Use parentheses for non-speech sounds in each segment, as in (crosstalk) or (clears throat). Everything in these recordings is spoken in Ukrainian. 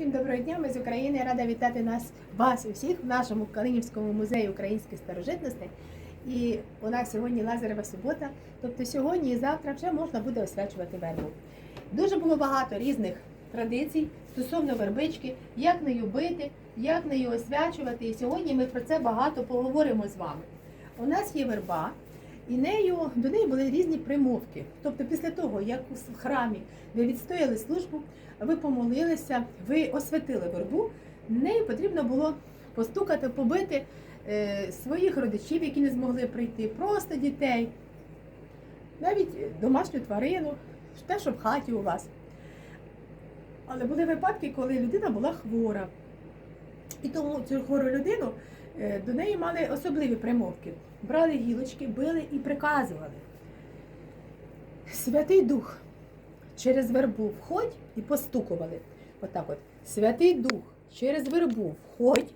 Всім доброго дня, ми з України. Рада вітати нас, вас усіх в нашому Калинівському музеї українських старожитностей. І у нас сьогодні Лазарева субота, тобто сьогодні і завтра вже можна буде освячувати вербу. Дуже було багато різних традицій стосовно вербички, як нею бити, як нею освячувати. І сьогодні ми про це багато поговоримо з вами. У нас є верба, і нею до неї були різні примовки. Тобто, після того, як у храмі ви відстояли службу, ви помолилися, ви освятили вербу, нею потрібно було постукати, побити е, своїх родичів, які не змогли прийти, просто дітей, навіть домашню тварину, те, що в хаті у вас. Але були випадки, коли людина була хвора. І тому цю хвору людину до неї мали особливі примовки. Брали гілочки, били і приказували. Святий Дух через вербу входь і постукували. Отак от. Святий Дух через вербу входь,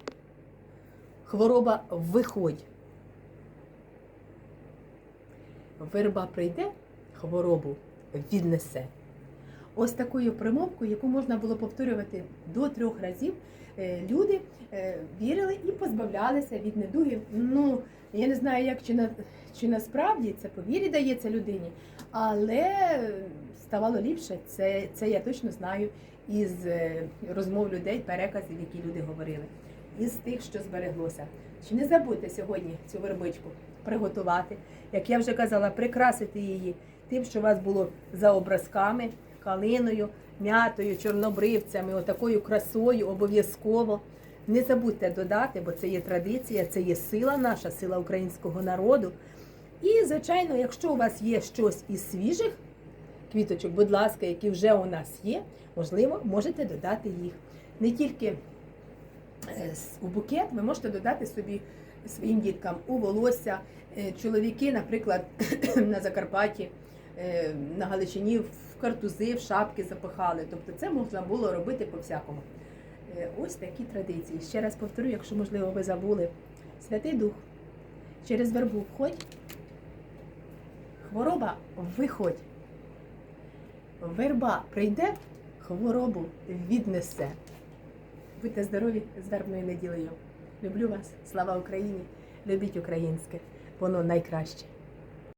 хвороба виходь. Верба прийде, хворобу віднесе. Ось такою примовкою, яку можна було повторювати до трьох разів, е, люди е, вірили і позбавлялися від недугів. Ну, я не знаю, як чи на чи насправді це по вірі дається людині, але ставало ліпше. Це, це я точно знаю із е, розмов людей, переказів, які люди говорили, із тих, що збереглося. Чи не забудьте сьогодні цю вербичку приготувати, як я вже казала, прикрасити її тим, що у вас було за образками, калиною, м'ятою, чорнобривцями, отакою красою обов'язково. Не забудьте додати, бо це є традиція, це є сила наша, сила українського народу. І, звичайно, якщо у вас є щось із свіжих квіточок, будь ласка, які вже у нас є, можливо, можете додати їх. Не тільки е, у букет, ви можете додати собі своїм діткам у волосся. Е, Чоловіки, наприклад, (clears throat) на Закарпатті, е, на Галичині картузи, в шапки запихали. Тобто це можна було робити по-всякому. Е, Ось такі традиції. Ще раз повторю, якщо можливо ви забули. Святий Дух через вербу входь, хвороба виходь. Верба прийде, хворобу віднесе. Будьте здорові з вербною неділею. Люблю вас, слава Україні! Любіть українське, воно найкраще.